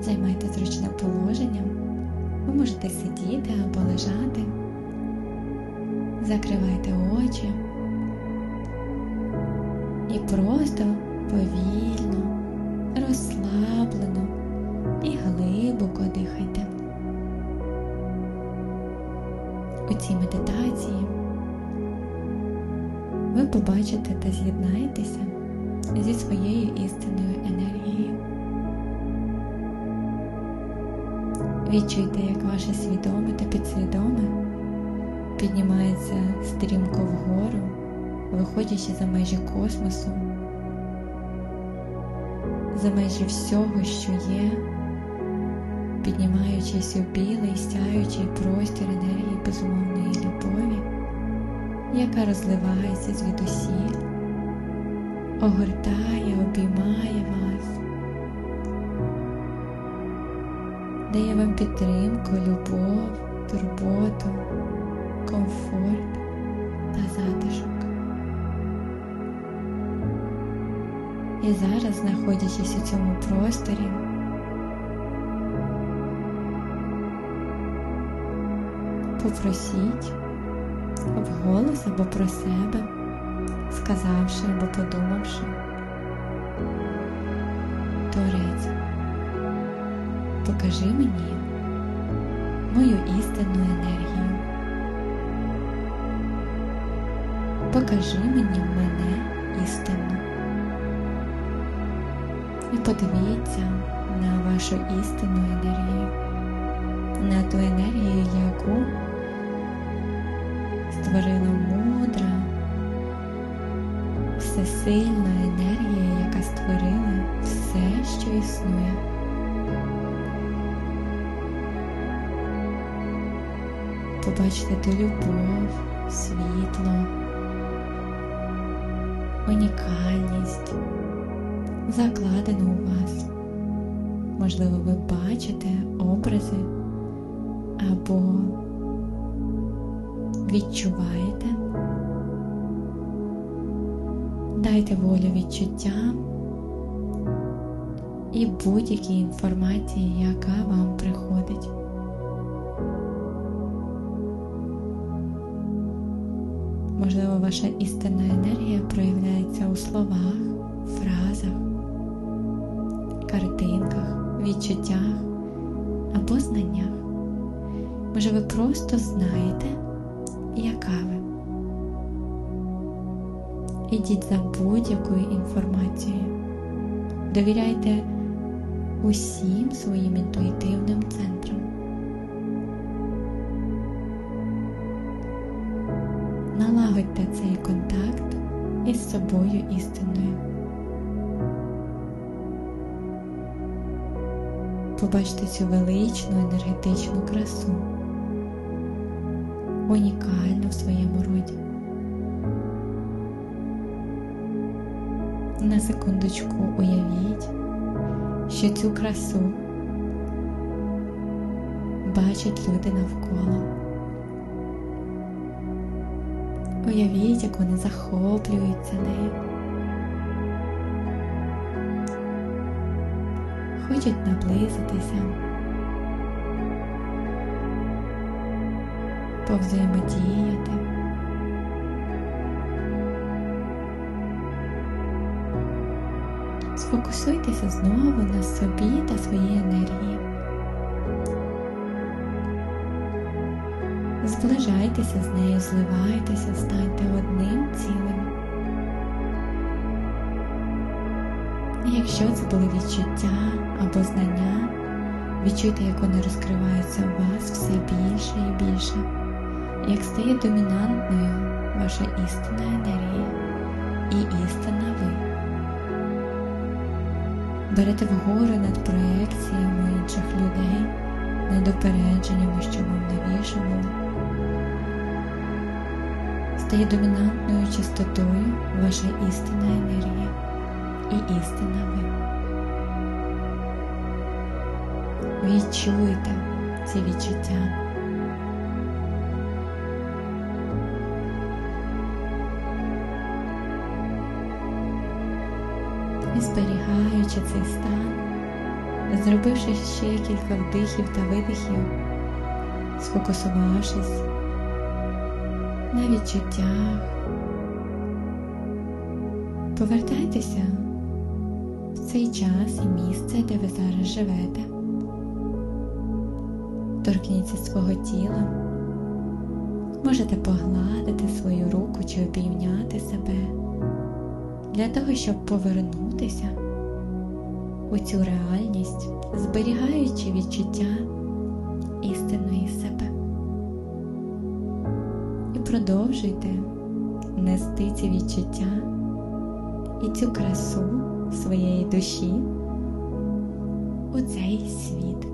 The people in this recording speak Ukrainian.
Займайте зручне положення. Ви можете сидіти або лежати. Закривайте очі і просто повільно, розслаблено і глибоко дихайте. У цій медитації ви побачите та з'єднаєтеся зі своєю істинною енергією. Відчуйте, як ваше свідоме та підсвідоме піднімається стрімко вгору, виходячи за межі космосу, за межі всього, що є, піднімаючись у білий, сяючий простір енергії безумовної любові, яка розливається звідусіль, огортає, обіймає вас. Дає вам підтримку, любов, турботу, комфорт та затишок. І зараз, знаходячись у цьому просторі, попросіть вголос або про себе, сказавши або подумавши, Творець покажи мені мою істинну енергію. Покажи мені мене істинну. І подивіться на вашу істинну енергію, на ту енергію, яку створила мудра, всесильна енергія, яка створила все, що існує. Побачите ту любов, світло, унікальність, закладену у вас. Можливо, ви бачите образи або відчуваєте. Дайте волю відчуттям і будь-якій інформації, яка вам приходить. Можливо, ваша істинна енергія проявляється у словах, фразах, картинках, відчуттях або знаннях. Може, ви просто знаєте, яка ви. Ідіть за будь-якою інформацією. Довіряйте усім своїм інтуїтивним центрам. Налагодьте цей контакт із собою істинною. Побачте цю величну енергетичну красу, унікальну в своєму роді. На секундочку уявіть, що цю красу бачать люди навколо. Уявіть, як вони захоплюються нею. Хочуть наблизитися, повзаємодіяти. Сфокусуйтеся знову на собі та своїй енергії. Зближайтеся з нею, зливайтеся, станьте одним цілим. І якщо це були відчуття або знання, відчуйте, як вони розкриваються у вас все більше і більше, як стає домінантною ваша істинна енергія і істинна ви. Берете вгору над проекціями інших людей, над опередженнями, що вам навішували стає домінантною чистотою ваша істинна енергія і істинна ви. Відчуйте ці відчуття. І зберігаючи цей стан, зробивши ще кілька вдихів та видихів, сфокусувавшись на відчуттях, повертайтеся в цей час і місце, де ви зараз живете. Торкніться свого тіла, можете погладити свою руку чи обійняти себе для того, щоб повернутися у цю реальність, зберігаючи відчуття істинної себе. Продовжуйте нести ці відчуття і цю красу своєї душі у цей світ.